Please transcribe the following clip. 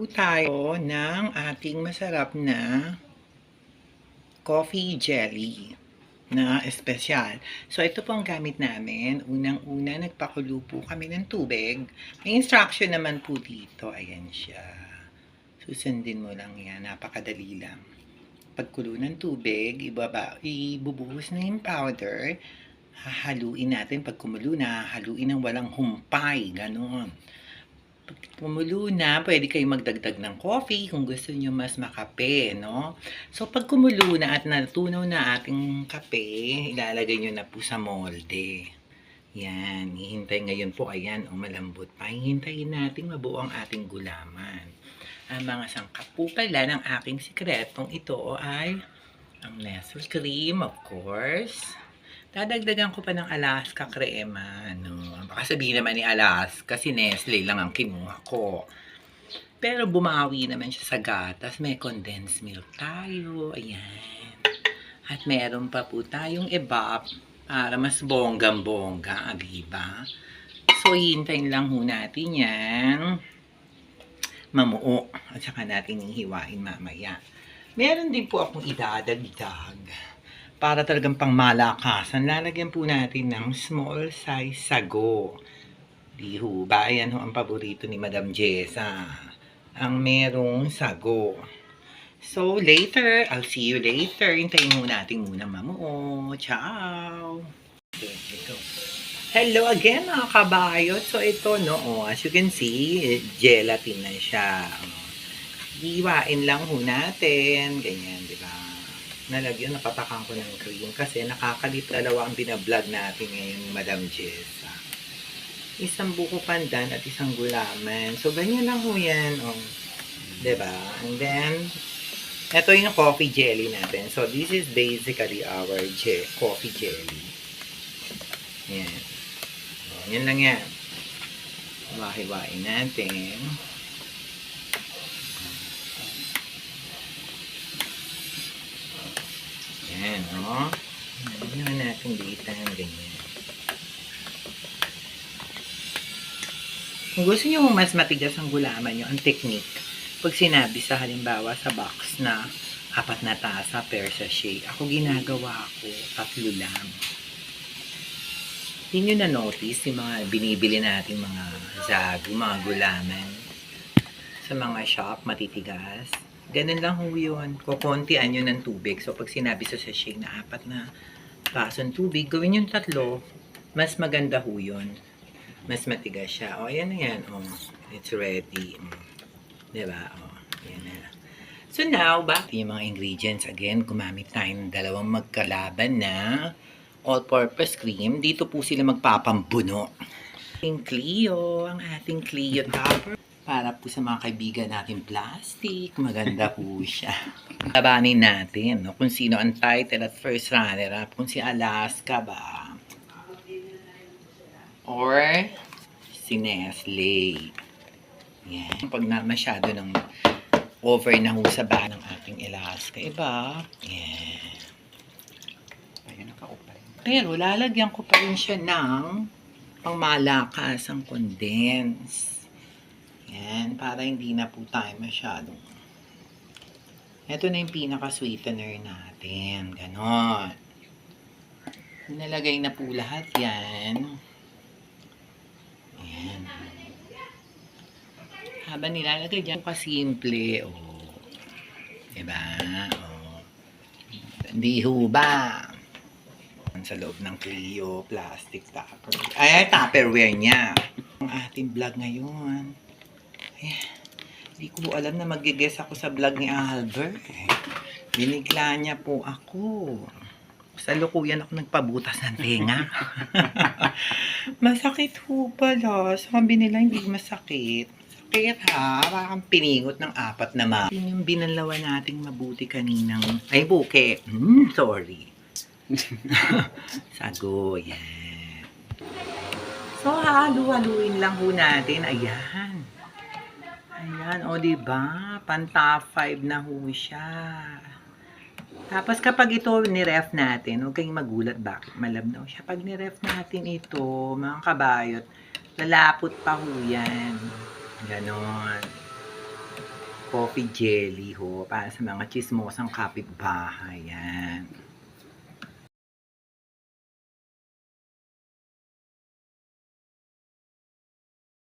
po tayo ng ating masarap na coffee jelly na espesyal. So, ito po ang gamit namin. Unang-una, nagpakulo po kami ng tubig. May instruction naman po dito. Ayan siya. Susundin mo lang yan. Napakadali lang. Pagkulo ng tubig, ibaba, ibubuhos na yung powder. Hahaluin natin. Pag kumulo na, haluin ng walang humpay. Ganon. Kumulo na, pwede kayong magdagdag ng coffee kung gusto nyo mas makape, no? So, pag kumulo na at natunaw na ating kape, ilalagay nyo na po sa molde. Yan, hihintay ngayon po, ayan, o malambot pa. Hihintayin natin mabuo ang ating gulaman. Ang mga sangkap po pala ng aking sikretong ito ay ang Nestle cream, of course. Dadagdagan ko pa ng Alaska crema. Ano. Baka sabihin naman ni Alaska, si Nestle lang ang kinuha ko. Pero bumawi naman siya sa gatas. May condensed milk tayo. Ayan. At meron pa po tayong evap para mas bonggang-bongga, di ba? So, hintayin lang ho natin yan mamuo. At saka natin hihiwain mamaya. Meron din po akong idadagdag para talagang pang malakasan. Lalagyan po natin ng small size sago. Di ho ba? Ayan ho ang paborito ni Madam Jessa. Ang merong sago. So, later. I'll see you later. Hintayin mo natin muna mamuo. Ciao! We go. Hello again mga kabayot. So ito no, oh, as you can see, gelatin na siya. Iwain lang ho natin. Ganyan, di ba? Nalagyan, napatakan ko ng cream kasi nakakalit dalawa ang binablog natin ngayon Madam Jessa. Isang buko pandan at isang gulaman. So ganyan lang ho yan. Oh. Di ba? And then, ito yung coffee jelly natin. So this is basically our je coffee jelly. Yan. O, yan lang yan. Wahi-wain natin. Yan, o. Yan natin dito. Ganyan. Kung gusto nyo mas matigas ang gulaman nyo, ang technique, pag sinabi sa halimbawa sa box na apat na tasa per sachet, ako ginagawa ko, tatlo lang. Hindi nyo na-notice yung mga binibili natin mga zagu, mga gulaman sa mga shop, matitigas. Ganun lang ho yun. Kukuntian nyo ng tubig. So, pag sinabi sa sachet na apat na basong tubig, gawin yung tatlo, mas maganda ho yun. Mas matigas siya. O, yan na yan. O, it's ready. Diba? O, yan na. So, now, back yung mga ingredients. Again, gumamit tayo ng dalawang magkalaban na all-purpose cream. Dito po sila magpapambuno. Ating Clio, ang ating Clio topper. Para po sa mga kaibigan natin plastic, maganda po siya. Labanin natin no, kung sino ang title at first runner-up. Kung si Alaska ba? Or si Nestle. Yan. Pag na masyado ng over na ho sa bahay ng ating Alaska. Iba? Yan. Ayun, nakaupay. Pero lalagyan ko pa rin siya ng pangmalakas ang condense. Yan, para hindi na po tayo masyadong. Ito na yung pinaka-sweetener natin. Ganon. Nalagay na po lahat yan. Ayan. Habang nilalagay dyan, kasimple. O. Oh. Diba? O. Oh. Hindi ho ba? Sa loob ng Clio plastic tupper. Ay, tupperware niya. Ang ating vlog ngayon. Hindi ko alam na mag-guess ako sa vlog ni Albert. Binigla niya po ako. Sa lukuyan ako nagpabutas ng tenga. masakit ho pala. Sabi nila hindi masakit. Sakit ha. Parang piningot ng apat na ma. Yun yung binalawa nating mabuti kaninang... Ay, buke. Hmm, sorry. Sago, yan. So, halu-haluin lang ho natin. Ayan. Ayan, o, diba? Panta 5 na ho siya. Tapos, kapag ito ni-ref natin, huwag kayong magulat bakit malabnaw siya. Pag ni-ref natin ito, mga kabayot, lalapot pa ho yan. Ganon. coffee jelly ho, para sa mga chismosang kapitbahay. Yan.